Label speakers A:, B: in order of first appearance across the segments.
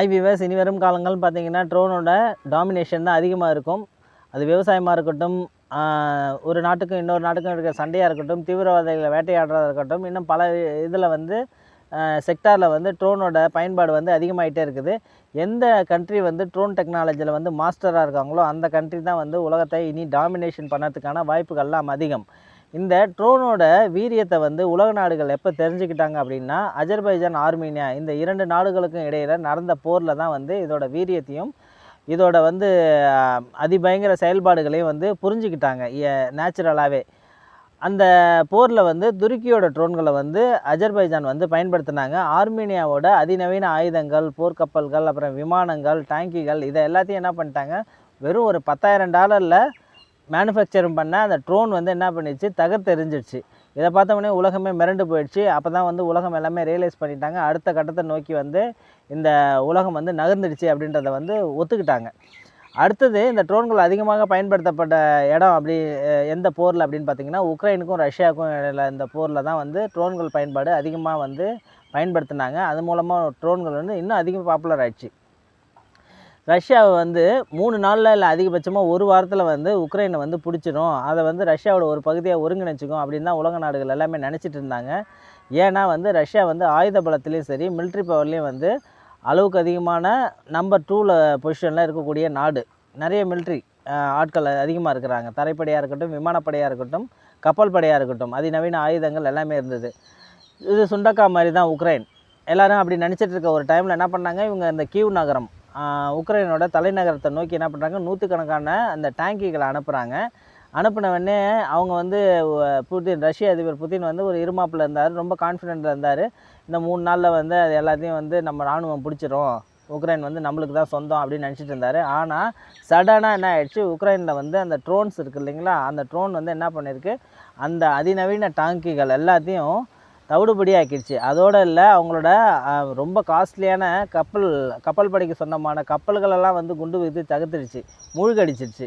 A: ஐவிவஸ் இனி வரும் காலங்கள்னு பார்த்திங்கன்னா ட்ரோனோட டாமினேஷன் தான் அதிகமாக இருக்கும். அது விவசாயமாக இருக்கட்டும் ஒரு நாட்டுக்கும் இன்னொரு நாட்டுக்கும் இருக்கிற சண்டையாக இருக்கட்டும் தீவிரவாதிகளை வேட்டையாடுறதா இருக்கட்டும் இன்னும் பல இதில் வந்து செக்டாரில் வந்து ட்ரோனோட பயன்பாடு வந்து அதிகமாகிட்டே இருக்குது. எந்த கண்ட்ரி வந்து ட்ரோன் டெக்னாலஜியில் வந்து மாஸ்டராக இருக்காங்களோ அந்த கண்ட்ரி தான் வந்து உலகத்தை இனி டாமினேஷன் பண்ணுறதுக்கான வாய்ப்புகள்லாம் அதிகம். இந்த ட்ரோனோட வீரியத்தை வந்து உலக நாடுகள் எப்போ தெரிஞ்சுக்கிட்டாங்க அப்படின்னா அஜர்பைஜான் ஆர்மீனியா இந்த இரண்டு நாடுகளுக்கும் இடையில் நடந்த போரில் தான் வந்து இதோட வீரியத்தையும் இதோட வந்து அதிபயங்கர செயல்பாடுகளையும் வந்து புரிஞ்சுக்கிட்டாங்க நேச்சுரலாகவே அந்த போரில் வந்து துருக்கியோட ட்ரோன்களை வந்து அஜர்பைஜான் வந்து பயன்படுத்தினாங்க. ஆர்மீனியாவோட அதிநவீன ஆயுதங்கள் போர்க்கப்பல்கள் அப்புறம் விமானங்கள் டேங்கிகள் இதை எல்லாத்தையும் என்ன பண்ணிட்டாங்க? வெறும் ஒரு பத்தாயிரம் டாலரில் மேனுஃபேக்சரிங் பண்ண அந்த ட்ரோன் வந்து என்ன பண்ணிடுச்சு? தகர்த்தெறிஞ்சிடுச்சு. இதை பார்த்தோன்னே உலகமே மிரண்டு போயிடுச்சு. அப்போ தான் வந்து உலகம் எல்லாமே ரியலைஸ் பண்ணிட்டாங்க. அடுத்த கட்டத்தை நோக்கி வந்து இந்த உலகம் வந்து நகர்ந்துடுச்சு அப்படின்றத வந்து ஒத்துக்கிட்டாங்க. அடுத்தது இந்த ட்ரோன்கள் அதிகமாக பயன்படுத்தப்பட்ட இடம் அப்படி எந்த போரில் அப்படின்னு பார்த்தீங்கன்னா உக்ரைனுக்கும் ரஷ்யாவுக்கும் இடையில இந்த போரில் தான் வந்து ட்ரோன்கள் பயன்பாடு அதிகமாக வந்து பயன்படுத்தினாங்க. அது மூலமாக ட்ரோன்கள் வந்து இன்னும் அதிகம் பாப்புலர் ஆயிடுச்சு. ரஷ்யாவை வந்து மூணு நாளில் இல்லை அதிகபட்சமாக ஒரு வாரத்தில் வந்து உக்ரைனை வந்து பிடிச்சிரும். அதை வந்து ரஷ்யாவோட ஒரு பகுதியாக ஒருங்கிணைச்சிக்கும் அப்படின்னு தான் உலக நாடுகள் எல்லாமே நினச்சிட்டு இருந்தாங்க. ஏன்னா வந்து ரஷ்யா வந்து ஆயுத பலத்துலேயும் சரி மிலிட்ரி பவர்லேயும் வந்து அளவுக்கு அதிகமான நம்பர் டூவில் பொசிஷனில் இருக்கக்கூடிய நாடு. நிறைய மிலிட்ரி ஆட்கள் அதிகமாக இருக்கிறாங்க. தரைப்படையாக இருக்கட்டும் விமானப்படையாக இருக்கட்டும் கப்பல் படையாக இருக்கட்டும் அதிநவீன ஆயுதங்கள் எல்லாமே இருந்தது. இது சுண்டக்கா மாதிரி தான் உக்ரைன். எல்லோரும் அப்படி நினச்சிட்டு இருக்க ஒரு டைமில் என்ன பண்ணாங்க? இவங்க இந்த கீவ் நகரம் உக்ரைனோட தலைநகரத்தை நோக்கி என்ன பண்ணுறாங்க நூற்றுக்கணக்கான அந்த டேங்கிகளை அனுப்புகிறாங்க அனுப்பினவொடனே அவங்க வந்து புதின் ரஷ்ய அதிபர் புதின் வந்து ஒரு இருமாப்பில் இருந்தார். ரொம்ப கான்ஃபிடென்ட்டில் இருந்தார். இந்த மூணு நாளில் வந்து அது எல்லாத்தையும் வந்து நம்ம இராணுவம் பிடிச்சிரும். உக்ரைன் வந்து நம்மளுக்கு தான் சொந்தம் அப்படின்னு நினச்சிட்டு இருந்தார். ஆனால் சடனாக என்ன ஆயிடுச்சு? உக்ரைனில் வந்து அந்த ட்ரோன்ஸ் இருக்குது இல்லைங்களா? அந்த ட்ரோன் வந்து என்ன பண்ணியிருக்கு அந்த அதிநவீன டாங்கிகள் எல்லாத்தையும் தவிடுபடி ஆக்கிடுச்சு அதோடு இல்லை அவங்களோட ரொம்ப காஸ்ட்லியான கப்பல் கப்பல் படைக்கு சொந்தமான கப்பல்களெல்லாம் வந்து குண்டு வைத்து தகர்த்துடுச்சு. மூழ்கடிச்சிருச்சு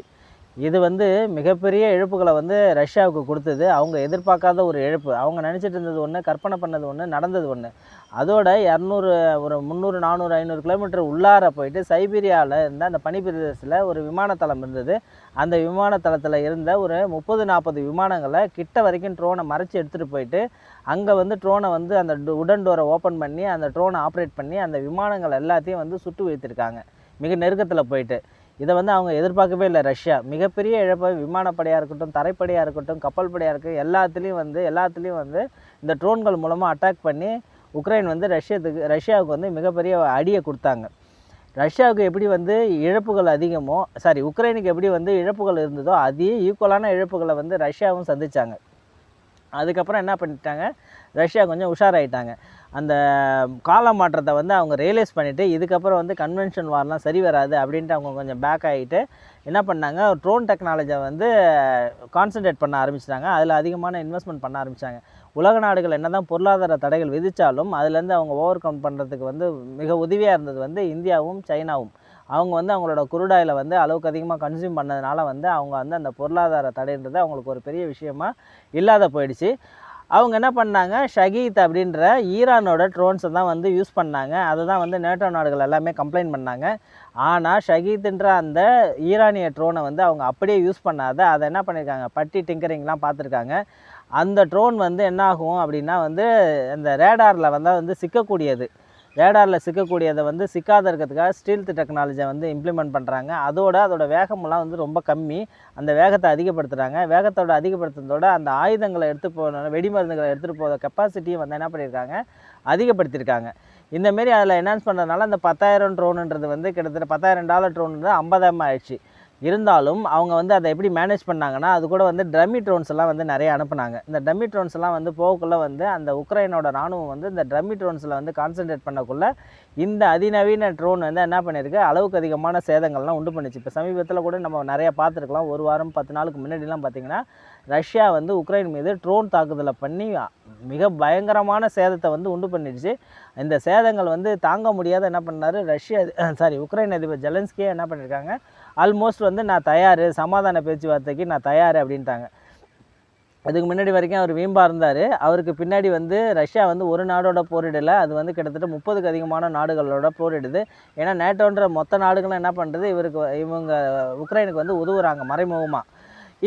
A: இது வந்து மிகப்பெரிய இழப்புகளை வந்து ரஷ்யாவுக்கு கொடுத்தது. அவங்க எதிர்பார்க்காத ஒரு இழப்பு. அவங்க நினச்சிட்டு இருந்தது ஒன்று கற்பனை பண்ணது ஒன்று நடந்தது ஒன்று அதோட இரநூறு ஒரு முந்நூறு நானூறு ஐநூறு கிலோமீட்டர் உள்ளார போயிட்டு சைபீரியாவில் இருந்த அந்த பனிப்பிரதேசத்தில் ஒரு விமானத்தளம் இருந்தது. அந்த விமானத்தளத்தில் இருந்த ஒரு முப்பது நாற்பது விமானங்களை கிட்ட வரைக்கும் ட்ரோனை மறைச்சி எடுத்துகிட்டு போயிட்டு அங்கே வந்து ட்ரோனை வந்து அந்த உடன் டோரை ஓப்பன் பண்ணி அந்த ட்ரோனை ஆப்ரேட் பண்ணி அந்த விமானங்கள் எல்லாத்தையும் வந்து சுட்டு வைத்திருக்காங்க மிக நெருக்கத்தில் போயிட்டு. இதை வந்து அவங்க எதிர்பார்க்கவே இல்லை. ரஷ்யா மிகப்பெரிய இழப்பை. விமானப்படையாக இருக்கட்டும் தரைப்படையாக இருக்கட்டும் கப்பல் படையாக இருக்கட்டும் எல்லாத்துலேயும் வந்து எல்லாத்துலேயும் வந்து இந்த ட்ரோன்கள் மூலமாக அட்டாக் பண்ணி உக்ரைன் வந்து ரஷ்யத்துக்கு ரஷ்யாவுக்கு வந்து மிகப்பெரிய அடியை கொடுத்தாங்க. ரஷ்யாவுக்கு எப்படி வந்து இழப்புகள் அதிகமோ சாரி உக்ரைனுக்கு எப்படி வந்து இழப்புகள் இருந்ததோ அதே ஈக்குவலான இழப்புகளை வந்து ரஷ்யாவும் சந்திச்சாங்க. அதுக்கப்புறம் என்ன பண்ணிட்டாங்க? ரஷ்யா கொஞ்சம் உஷாராயிட்டாங்க. அந்த கால மாற்றத்தை வந்து அவங்க ரியலைஸ் பண்ணிவிட்டு இதுக்கப்புறம் வந்து கன்வென்ஷன் வார்லாம் சரி வராது அப்படின்ட்டு அவங்க கொஞ்சம் பேக் ஆகிட்டு என்ன பண்ணாங்க? ட்ரோன் டெக்னாலஜியை வந்து கான்சென்ட்ரேட் பண்ண ஆரம்பிச்சிட்டாங்க. அதில் அதிகமான இன்வெஸ்ட்மெண்ட் பண்ண ஆரம்பித்தாங்க உலக நாடுகள் என்னதான் பொருளாதார தடைகள் விதித்தாலும் அதுலேருந்து அவங்க ஓவர் கம் பண்ணுறதுக்கு வந்து மிக உதவியாக இருந்தது வந்து இந்தியாவும் சைனாவும். அவங்க வந்து அவங்களோட குருடாயில் வந்து அளவுக்கு அதிகமாக கன்சியூம் பண்ணதுனால வந்து அவங்க வந்து அந்த பொருளாதார தடைன்றது அவங்களுக்கு ஒரு பெரிய விஷயமா இல்லாத போயிடுச்சு. அவங்க என்ன பண்ணாங்க? ஷகீத் அப்படின்ற ஈரானோட ட்ரோன்ஸை தான் வந்து யூஸ் பண்ணாங்க. அதை தான் வந்து நேட்டோ நாடுகள் எல்லாமே கம்ப்ளைண்ட் பண்ணாங்க. ஆனால் ஷகீத்ன்ற அந்த ஈரானிய ட்ரோனை வந்து அவங்க அப்படியே யூஸ் பண்ணாத அதை என்ன பண்ணியிருக்காங்க பட்டி டிங்கரிங்லாம் பார்த்துருக்காங்க. அந்த ட்ரோன் வந்து என்ன ஆகும் அப்படின்னா வந்து அந்த ரேடாரில் வந்தால் வந்து சிக்கக்கூடியது. ரேடாரில் சிக்கக்கூடியதை வந்து சிக்காத இருக்கிறதுக்காக ஸ்டீல்த் டெக்னாலஜியை வந்து இம்ப்ளிமெண்ட் பண்ணுறாங்க அதோட அதோட வேகமெல்லாம் வந்து ரொம்ப கம்மி. அந்த வேகத்தை அதிகப்படுத்துகிறாங்க வேகத்தோட அதிகப்படுத்துறதோட அந்த ஆயுதங்களை எடுத்து போன வெடிமருந்துகளை எடுத்துகிட்டு போகிற கெப்பாசிட்டியும் வந்து என்ன பண்ணியிருக்காங்க அதிகப்படுத்தியிருக்காங்க இந்தமாரி அதில் என்ஹான்ஸ் பண்ணுறதுனால அந்த பத்தாயிரம் ட்ரோனுன்றது வந்து கிட்டத்தட்ட பத்தாயிரம் டாலர் ட்ரோனுன்றது ஐம்பதாயிரம் ஆயிடுச்சு. இருந்தாலும் அவங்க வந்து அதை எப்படி மேனேஜ் பண்ணாங்கன்னா அது கூட வந்து ட்ரம்மி ட்ரோன்ஸ் எல்லாம் வந்து நிறைய அனுப்புனாங்க. இந்த ட்ரம்மி ட்ரோன்ஸ் எல்லாம் வந்து போகக்குள்ளே வந்து அந்த உக்ரைனோட ராணுவம் வந்து இந்த ட்ரம்மி ட்ரோன்ஸில் வந்து கான்சென்ட்ரேட் பண்ணக்குள்ள இந்த அதிநவீன ட்ரோன் வந்து என்ன பண்ணியிருக்கு? அளவுக்கு அதிகமான சேதங்கள்லாம் உண்டு பண்ணுச்சு. இப்போ சமீபத்தில் கூட நம்ம நிறைய பார்த்துருக்கலாம். ஒரு வாரம் பத்து நாளுக்கு முன்னாடிலாம் பார்த்தீங்கன்னா ரஷ்யா வந்து உக்ரைன் மீது ட்ரோன் தாக்குதலை பண்ணி மிக பயங்கரமான சேதத்தை வந்து உண்டு பண்ணிடுச்சு. இந்த சேதங்கள் வந்து தாங்க முடியாத என்ன பண்ணார்? ரஷ்யா சாரி உக்ரைன் அதிபர் ஜெலன்ஸ்கியே என்ன பண்ணியிருக்காங்க? ஆல்மோஸ்ட் வந்து நான் தயார் சமாதான பேச்சுவார்த்தைக்கு நான் தயார் அப்படின்ட்டாங்க. அதுக்கு முன்னாடி வரைக்கும் அவர் வீம்பா இருந்தார். அவருக்கு பின்னாடி வந்து ரஷ்யா வந்து ஒரு நாடோட போரிடலை. அது வந்து கிட்டத்தட்ட முப்பதுக்கு அதிகமான நாடுகளோட போரிடுது. ஏன்னா நேட்டோன்ற மொத்த நாடுகளும் என்ன பண்ணுறது இவருக்கு இவங்க உக்ரைனுக்கு வந்து உதவுறாங்க மறைமுகமாக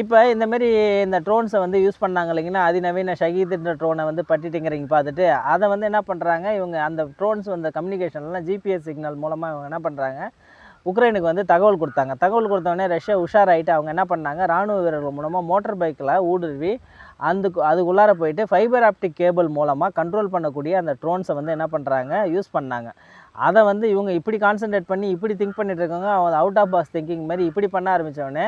A: இப்போ இந்தமாரி இந்த ட்ரோன்ஸை வந்து யூஸ் பண்ணாங்க இல்லைங்கன்னா அதிநவீன ஷகீதுன்ற ட்ரோனை வந்து பட்டிட்டுங்கிறீங்க பார்த்துட்டு அதை வந்து என்ன பண்ணுறாங்க இவங்க அந்த ட்ரோன்ஸ் வந்த கம்யூனிகேஷன்லாம் ஜிபிஎஸ் சிக்னல் மூலமாக இவங்க என்ன பண்ணுறாங்க உக்ரைனுக்கு வந்து தகவல் கொடுத்தாங்க. தகவல் கொடுத்தோடனே ரஷ்யா உஷாராயிட்டு அவங்க என்ன பண்ணாங்க? ராணுவ வீரர்கள் மூலமாக மோட்டார் பைக்கில் ஊடுருவி அந்த அதுக்குள்ளார போயிட்டு ஃபைபர் ஆப்டிக் கேபிள் மூலமாக கண்ட்ரோல் பண்ணக்கூடிய அந்த ட்ரோன்ஸை வந்து என்ன பண்ணுறாங்க யூஸ் பண்ணாங்க. அதை வந்து இவங்க இப்படி கான்சென்ட்ரேட் பண்ணி இப்படி திங்க் பண்ணிட்டு இருக்காங்க. அவங்க அவுட் ஆஃப் பாஸ் திங்கிங் மாதிரி இப்படி பண்ண ஆரம்பித்தோடனே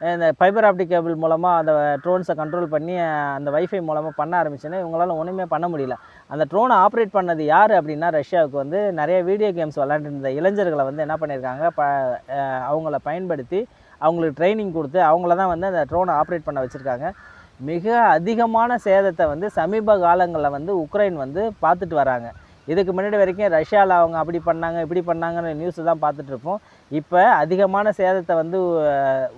A: இந்த ஃபைபர் ஆப்டிக் கேபிள் மூலமாக அந்த ட்ரோன்ஸை கண்ட்ரோல் பண்ணி அந்த வைஃபை மூலமாக பண்ண ஆரம்பிச்சுன்னா இவங்களால ஒன்றுமே பண்ண முடியல. அந்த ட்ரோனை ஆப்ரேட் பண்ணது யார் அப்படின்னா ரஷ்யாவுக்கு வந்து நிறைய வீடியோ கேம்ஸ் விளாண்டுருந்த இளைஞர்களை வந்து என்ன பண்ணியிருக்காங்க ப அவங்கள பயன்படுத்தி அவங்களுக்கு ட்ரைனிங் கொடுத்து அவங்கள தான் வந்து அந்த ட்ரோனை ஆப்ரேட் பண்ண வச்சுருக்காங்க. மிக அதிகமான சேதத்தை வந்து சமீப காலங்களில் வந்து உக்ரைன் வந்து பார்த்துட்டு வராங்க. இதுக்கு முன்னாடி வரைக்கும் ரஷ்யாவில் அவங்க அப்படி பண்ணாங்க இப்படி பண்ணாங்கன்னு நியூஸ் தான் பார்த்துட்ருப்போம் இப்போ அதிகமான சேதத்தை வந்து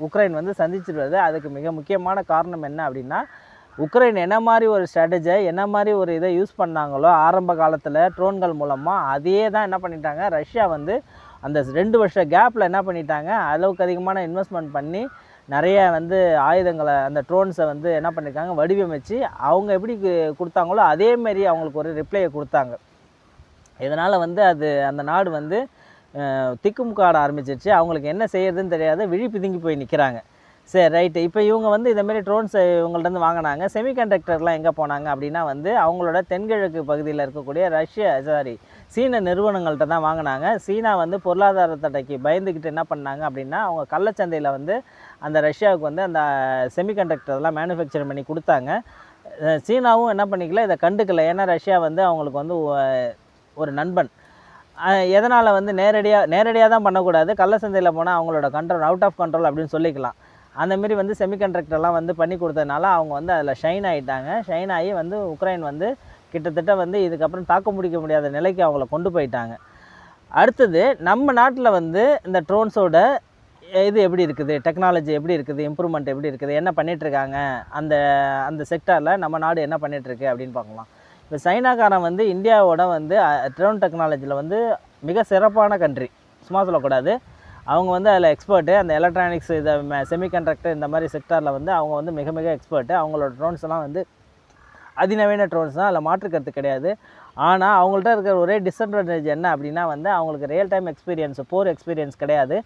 A: உக்ரைன் வந்து சந்திச்சுட்டு வருது அதுக்கு மிக முக்கியமான காரணம் என்ன அப்படின்னா உக்ரைன் என்ன மாதிரி ஒரு ஸ்ட்ராட்டஜை என்ன மாதிரி ஒரு இதை யூஸ் பண்ணாங்களோ ஆரம்ப காலத்தில் ட்ரோன்கள் மூலமாக அதையே தான் என்ன பண்ணிட்டாங்க ரஷ்யா வந்து அந்த ரெண்டு வருஷ கேப்பில் என்ன பண்ணிட்டாங்க அளவுக்கு அதிகமான இன்வெஸ்ட்மெண்ட் பண்ணி நிறைய வந்து ஆயுதங்களை அந்த ட்ரோன்ஸை வந்து என்ன பண்ணியிருக்காங்க வடிவமைச்சு அவங்க எப்படி கொடுத்தாங்களோ அதேமாரி அவங்களுக்கு ஒரு ரிப்ளையை கொடுத்தாங்க. இதனால் வந்து அது அந்த நாடு வந்து திக்குமுக்காட ஆரம்பிச்சிருச்சு. அவங்களுக்கு என்ன செய்யறதுன்னு தெரியாத. விழி பிதுங்கி போய் நிற்கிறாங்க சரி ரைட்டு இப்போ இவங்க வந்து இதேமாரி ட்ரோன்ஸ் இவங்கள்ட்ட வாங்கினாங்க. செமிகண்டக்டர்லாம் எங்கே போனாங்க அப்படின்னா வந்து அவங்களோட தென்கிழக்கு பகுதியில் இருக்கக்கூடிய ரஷ்யா சாரி சீன நிறுவனங்கள்ட்ட தான் வாங்கினாங்க. சீனா வந்து பொருளாதார தடைக்கு பயந்துக்கிட்டு என்ன பண்ணாங்க அப்படின்னா அவங்க கள்ளச்சந்தையில் வந்து அந்த ரஷ்யாவுக்கு வந்து அந்த செமிகண்டக்டர்லாம் மேனுஃபேக்சர் பண்ணி கொடுத்தாங்க. சீனாவும் என்ன பண்ணிக்கல இதை கண்டுக்கல. ஏன்னா ரஷ்யா வந்து அவங்களுக்கு வந்து ஒரு நண்பன். எதனால் வந்து நேரடியாக நேரடியாக தான் பண்ணக்கூடாது கள்ள சந்தையில் போனால் அவங்களோட கண்ட்ரோல் அவுட் ஆஃப் கண்ட்ரோல் அப்படின்னு சொல்லிக்கலாம். அந்த மாரி வந்து செமிகண்டக்டர்லாம் வந்து பண்ணி கொடுத்ததுனால அவங்க வந்து அதில் ஷைன் ஆகிட்டாங்க ஷைன் ஆகி வந்து உக்ரைன் வந்து கிட்டத்தட்ட வந்து இதுக்கப்புறம் தாக்கு முடிக்க முடியாத நிலைக்கு அவங்கள கொண்டு போயிட்டாங்க. அடுத்தது நம்ம நாட்டில் வந்து இந்த ட்ரோன்ஸோட இது எப்படி இருக்குது? டெக்னாலஜி எப்படி இருக்குது? இம்ப்ரூவ்மெண்ட் எப்படி இருக்குது? என்ன பண்ணிகிட்ருக்காங்க அந்த அந்த செக்டாரில் நம்ம நாடு என்ன பண்ணிகிட்ருக்கு அப்படின்னு பார்க்கலாம். இப்போ சைனாக்காரன் வந்து இந்தியாவோட வந்து ட்ரோன் டெக்னாலஜியில் வந்து மிக சிறப்பான கண்ட்ரி சும்மா சொல்லக்கூடாது. அவங்க வந்து அதில் எக்ஸ்பர்ட்டு அந்த எலக்ட்ரானிக்ஸ் இதை செமிகண்டக்டர் இந்த மாதிரி செக்டாரில் வந்து அவங்க வந்து மிக மிக எக்ஸ்பர்ட்டு அவங்களோட ட்ரோன்ஸ் எல்லாம் வந்து அதிநவீன ட்ரோன்ஸ் தான். அதில் மாற்று கருத்து கிடையாது. ஆனால் அவங்கள்ட்ட இருக்கிற ஒரே டிஸ்அட்வான்டேஜ் என்ன அப்படின்னா வந்து அவங்களுக்கு ரியல் டைம் எக்ஸ்பீரியன்ஸ் போர் எக்ஸ்பீரியன்ஸ் கிடையாது.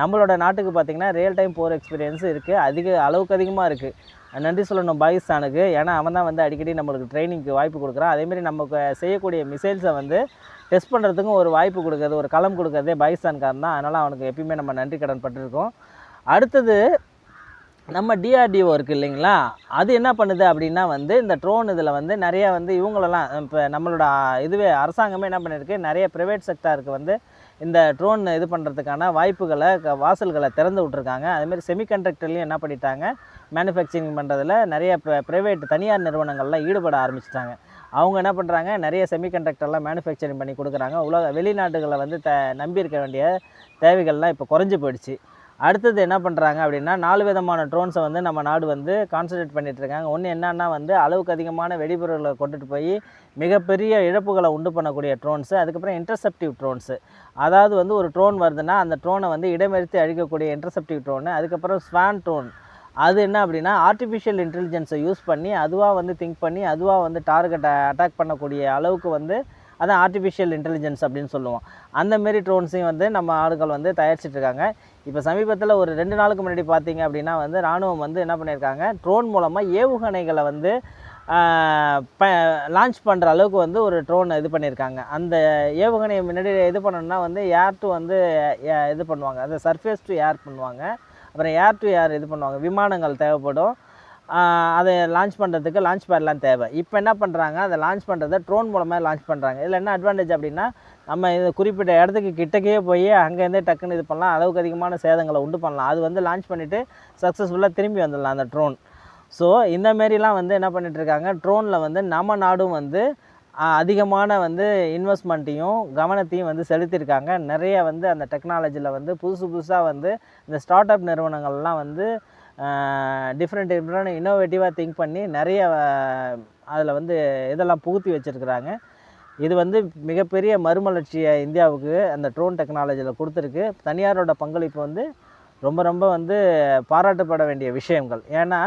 A: நம்மளோட நாட்டுக்கு பார்த்திங்கன்னா ரியல் டைம் போர் எக்ஸ்பீரியன்ஸ் இருக்குது அதிக அளவுக்கு அதிகமாக இருக்குது நன்றி சொல்லணும் பாகிஸ்தானுக்கு ஏன்னா அவன் தான் வந்து அடிக்கடி நம்மளுக்கு ட்ரைனிங்க்கு வாய்ப்பு கொடுக்குறான். அதேமாரி நமக்கு செய்யக்கூடிய மிசைல்ஸை வந்து டெஸ்ட் பண்ணுறதுக்கும் ஒரு வாய்ப்பு கொடுக்குறது ஒரு களம் கொடுக்குறதே பாகிஸ்தான்காரன் தான். அதனால் அவனுக்கு எப்பயுமே நம்ம நன்றி கடன் பட்டிருக்கோம். அடுத்தது நம்ம டிஆர்டிஓ இருக்குது இல்லைங்களா? அது என்ன பண்ணுது அப்படின்னா வந்து இந்த ட்ரோன் இதில் வந்து நிறைய வந்து இவங்களெல்லாம் இப்போ நம்மளோட இதுவே அரசாங்கமே என்ன பண்ணியிருக்கு நிறைய ப்ரைவேட் செக்டாருக்கு வந்து இந்த ட்ரோன் இது பண்ணுறதுக்கான வாய்ப்புகளை க- வாசல்களை திறந்து விட்ருக்காங்க அதேமாதிரி செமிகண்டக்டர்லேயும் என்ன பண்ணிட்டாங்க மேனுஃபேக்சரிங் பண்ணுறதுல நிறைய ப்ரைவேட் தனியார் நிறுவனங்கள்லாம் ஈடுபட ஆரம்பிச்சிட்டாங்க. அவங்க என்ன பண்ணுறாங்க நிறைய செமிகண்டக்டர்லாம் மேனுஃபேக்சரிங் பண்ணி கொடுக்குறாங்க. உலக வெளிநாடுகளை வந்து த நம்பி இருக்க வேண்டிய தேவைகள்லாம் இப்போ குறைஞ்சி போயிடுச்சு. அடுத்தது என்ன பண்ணுறாங்க அப்படின்னா நாலு விதமான ட்ரோன்ஸை வந்து நம்ம நாடு வந்து கான்சன்ட்ரேட் பண்ணிகிட்ருக்காங்க இருக்காங்க. ஒன்று என்னன்னா வந்து அளவுக்கு அதிகமான வெடிபொருட்களை கொண்டுட்டு போய் மிகப்பெரிய இழப்புகளை உண்டு பண்ணக்கூடிய ட்ரோன்ஸு அதுக்கப்புறம் இன்டர்செப்டிவ் ட்ரோன்ஸு அதாவது வந்து ஒரு ட்ரோன் வருதுன்னா அந்த ட்ரோனை வந்து இடமெடுத்து அழிக்கக்கூடிய இன்டர்செப்டிவ் ட்ரோனு அதுக்கப்புறம் ஸ்வான் ட்ரோன் அது என்ன அப்படின்னா ஆர்டிஃபிஷியல் இன்டெலிஜென்ஸை யூஸ் பண்ணி அதுவாக வந்து திங்க் பண்ணி அதுவாக வந்து டார்கெட்டை அட்டாக் பண்ணக்கூடிய அளவுக்கு வந்து அதான் ஆர்டிஃபிஷியல் இன்டெலிஜென்ஸ் அப்படின்னு சொல்லுவோம். அந்தமாரி ட்ரோன்ஸையும் வந்து நம்ம ஆளுகள் வந்து தயாரிச்சிட்டு இருக்காங்க. இப்போ சமீபத்தில் ஒரு ரெண்டு நாளுக்கு முன்னாடி பார்த்தீங்க அப்படின்னா வந்து ராணுவம் வந்து என்ன பண்ணியிருக்காங்க? ட்ரோன் மூலமாக ஏவுகணைகளை வந்து ப லான்ச் பண்ணுற அளவுக்கு வந்து ஒரு ட்ரோன் இது பண்ணியிருக்காங்க. அந்த ஏவுகணையை முன்னாடி இது பண்ணணும்னா வந்து ஏர் டு வந்து இது பண்ணுவாங்க. அந்த சர்ஃபேஸ் டு ஏர் பண்ணுவாங்க. அப்புறம் ஏர் டு ஏர் இது பண்ணுவாங்க. விமானங்கள் தேவைப்படும். அதை லான்ச் பண்ணுறதுக்கு லான்ச் பேட்லாம் தேவை. இப்போ என்ன பண்ணுறாங்க அதை லான்ச் பண்ணுறத ட்ரோன் மூலமாக லான்ச் பண்ணுறாங்க இதில் என்ன அட்வான்டேஜ் அப்படின்னா நம்ம இது குறிப்பிட்ட இடத்துக்கு கிட்டக்கே போய் அங்கேருந்தே டக்குன்னு இது பண்ணலாம். அளவுக்கு அதிகமான சேதங்களை உண்டு பண்ணலாம். அது வந்து லான்ச் பண்ணிவிட்டு சக்ஸஸ்ஃபுல்லாக திரும்பி வந்துடலாம் அந்த ட்ரோன் ஸோ இந்த மாரிலாம் வந்து என்ன பண்ணிகிட்ருக்காங்க ட்ரோனில் வந்து நம்ம நாடும் வந்து அதிகமான வந்து இன்வெஸ்ட்மெண்ட்டையும் கவனத்தையும் வந்து செலுத்தியிருக்காங்க. நிறைய வந்து அந்த டெக்னாலஜியில் வந்து புதுசு புதுசாக வந்து இந்த ஸ்டார்ட் அப் நிறுவனங்கள்லாம் வந்து டிஃப்ரெண்ட் டிஃப்ரெண்ட் இன்னோவேட்டிவாக திங்க் பண்ணி நிறைய அதில் வந்து இதெல்லாம் புகுத்தி வச்சுருக்குறாங்க. இது வந்து மிகப்பெரிய மறுமலர்ச்சியை இந்தியாவுக்கு அந்த ட்ரோன் டெக்னாலஜியில் கொடுத்துருக்கு. தனியாரோட பங்களிப்பு வந்து ரொம்ப ரொம்ப வந்து பாராட்டப்பட வேண்டிய விஷயங்கள். ஏன்னா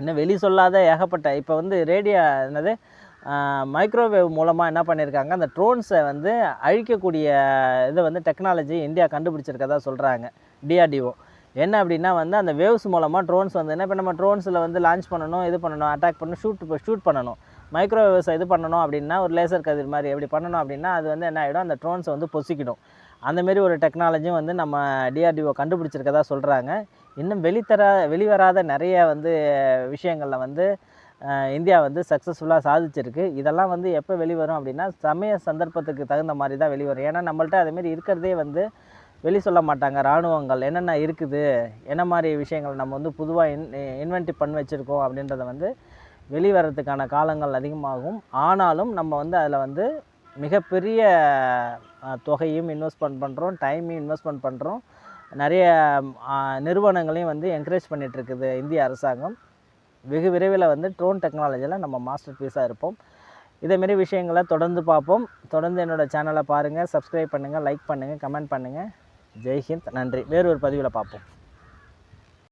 A: இன்னும் வெளி சொல்லாத ஏகப்பட்ட இப்போ வந்து ரேடியோ என்னது மைக்ரோவேவ் மூலமாக என்ன பண்ணியிருக்காங்க அந்த ட்ரோன்ஸை வந்து அழிக்கக்கூடிய இதை வந்து டெக்னாலஜி இந்தியா கண்டுபிடிச்சிருக்கதா சொல்கிறாங்க டிஆர்டிஓ என்ன அப்படின்னா வந்து அந்த வேவ்ஸ் மூலமாக ட்ரோன்ஸ் வந்து என்ன இப்போ நம்ம ட்ரோன்ஸில் வந்து லான்ச் பண்ணணும் இது பண்ணணும் அட்டாக் பண்ணணும் ஷூட் ஷூட் பண்ணணும். மைக்ரோவேவ்ஸை இது பண்ணணும் அப்படின்னா ஒரு லேசர் கதிர் மாதிரி எப்படி பண்ணணும் அப்படின்னா அது வந்து என்ன ஆகிடும் அந்த ட்ரோன்ஸை வந்து பொசிக்கிடும். அந்தமாரி ஒரு டெக்னாலஜியும் வந்து நம்ம டிஆர்டிஓ கண்டுபிடிச்சிருக்கதா சொல்கிறாங்க இன்னும் வெளித்தர வெளிவராத நிறைய வந்து விஷயங்களில் வந்து இந்தியா வந்து சக்ஸஸ்ஃபுல்லாக சாதிச்சிருக்கு. இதெல்லாம் வந்து எப்போ வெளிவரும் அப்படின்னா சமய சந்தர்ப்பத்துக்கு தகுந்த மாதிரி தான் வெளிவரும். ஏன்னா நம்மள்ட்ட அதேமாரி இருக்கிறதே வந்து வெளி சொல்ல மாட்டாங்க. இராணுவங்கள் என்னென்ன இருக்குது? என்ன மாதிரி விஷயங்கள் நம்ம வந்து புதுவாக இன் இன்வென்டிவ் பண்ணி வச்சுருக்கோம் அப்படின்றத வந்து வெளிவரத்துக்கான காலங்கள் அதிகமாகும். ஆனாலும் நம்ம வந்து அதில் வந்து மிகப்பெரிய தொகையும் இன்வெஸ்ட்மெண்ட் பண்ணுறோம் டைமையும் இன்வெஸ்ட்மெண்ட் பண்ணுறோம் நிறைய நிறுவனங்களையும் வந்து என்கரேஜ் பண்ணிகிட்ருக்குது இந்திய அரசாங்கம். வெகு விரைவில் வந்து ட்ரோன் டெக்னாலஜியில் நம்ம மாஸ்டர் பீஸாக இருப்போம். இதேமாரி விஷயங்களை தொடர்ந்து பார்ப்போம். தொடர்ந்து என்னோடய சேனலை பாருங்கள் சப்ஸ்கிரைப் பண்ணுங்கள் லைக் பண்ணுங்கள் கமெண்ட் பண்ணுங்கள் ஜெய்ஹிந்த். நன்றி. வேறு ஒரு பதிவில் பார்ப்போம்.